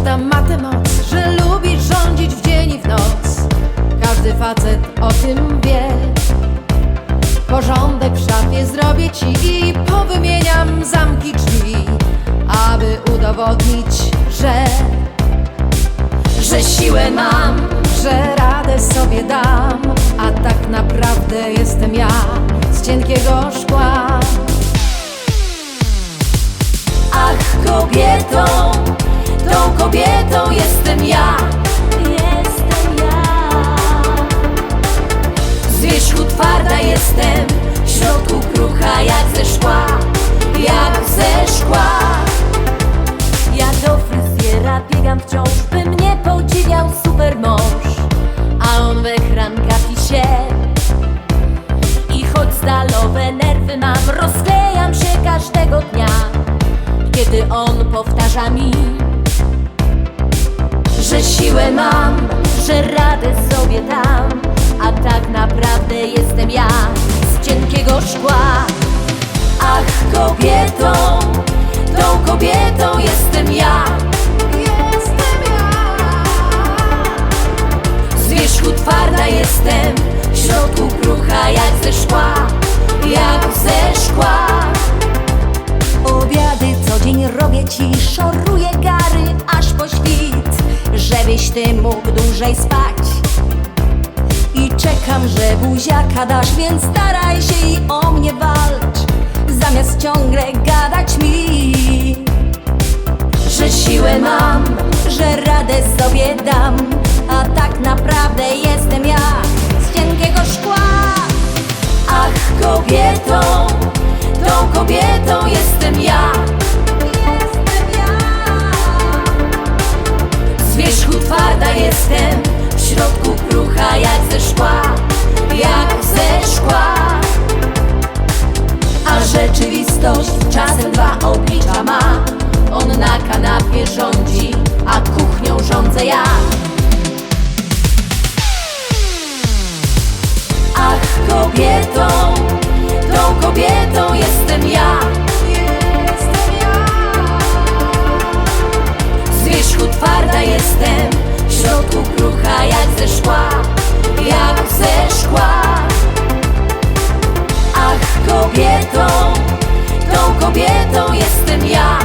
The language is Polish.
każda ma tę moc, że lubi rządzić w dzień i w noc. Każdy facet o tym wie. Porządek w szafie zrobię ci i powymieniam zamki drzwi, aby udowodnić, że że siłę mam, że radę sobie dam, a tak naprawdę jestem ja z cienkiego szkła. Ach, kobietą jestem ja. Jestem ja. Z wierzchu twarda jestem, w środku krucha jak ze szkła, jak ze szkła. Ja do fryzjera biegam wciąż, by mnie podziwiał super mąż A on we chranka pisie I choć stalowe nerwy mam, rozklejam się każdego dnia Kiedy on powtarza mi Że siłę mam, że radę sobie dam A tak naprawdę jestem ja z cienkiego szkła ach, kobietą, tą kobietą jestem ja. Jestem ja. Z wierzchu twarda jestem, w środku krucha jak ze szkła, jak ze szkła. Obiady co dzień robię ci, szoruję gary aż po świt Żebyś ty mógł dłużej spać. I czekam, że buziaka dasz, więc staraj się i o mnie walcz. Zamiast ciągle gadać mi Że siłę mam, Że radę sobie dam, a tak naprawdę jestem ja Z cienkiego szkła. Ach, kobietą, tą kobietą jestem ja. Jestem, w środku krucha jak ze szkła, jak ze szkła. A rzeczywistość czasem dwa oblicza ma. On na kanapie rządzi, a kuchnią rządzę ja. Ach, kobietą, tą kobietą jestem ja. Ze szkła, jak ze szkła. Ach, kobietą, tą kobietą jestem ja.